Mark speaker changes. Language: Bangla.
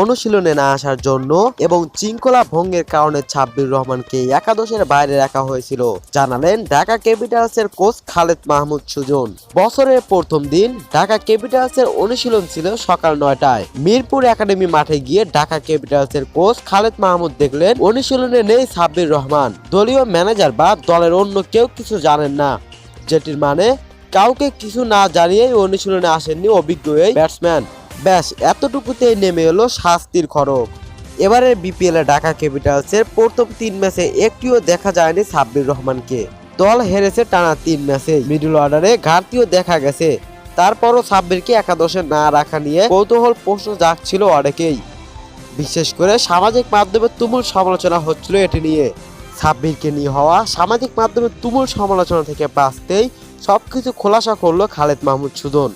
Speaker 1: অনুশীলনে না আসার জন্য এবং শৃঙ্খলা ভঙ্গের কারণে সাব্বির রহমানকে একাদশের বাইরে রাখা হয়েছিল। জানালেন ঢাকা ক্যাপিটালসের কোচ খালেদ মাহমুদ সুজন। বছরের প্রথম দিন ঢাকা ক্যাপিটালসের অনুশীলন ছিল সকাল নয়টায়। মিরপুর একাডেমি মাঠে গিয়ে ঢাকা ক্যাপিটালসের কোচ খালেদ মাহমুদ দেখলেন, অনুশীলনে নেই সাব্বির রহমান। দলীয় ম্যানেজার বা দলের অন্য কেউ কিছু জানেন না, যেটির মানে কাউকে কিছু না জানিয়েই অনুশীলনে আসেননি অভিজ্ঞ এই ব্যাটসম্যান। ব্যাস, এতটুকুতেই নেমে এলো শাস্তির খড়ক এবারে বিপিএল ঢাকা ক্যাপিটালসের প্রথম তিন ম্যাচে একটিও দেখা যায়নি সাব্বির রহমানকে। দল হেরেছে টানা তিন ম্যাচে মিডল অর্ডারে ঘাটতিও দেখা গেছে। তারপরও সাব্বিরকে একাদশে না রাখা নিয়ে কৌতূহল প্রশ্ন জাগছিল অনেকেই। বিশেষ করে সামাজিক মাধ্যমে তুমুল সমালোচনা হচ্ছিল এটি নিয়ে। সাব্বিরকে নিয়ে হওয়া সামাজিক মাধ্যমে তুমুল সমালোচনা থেকে বাঁচতেই সবকিছু খোলাসা করল খালেদ মাহমুদ সুজন।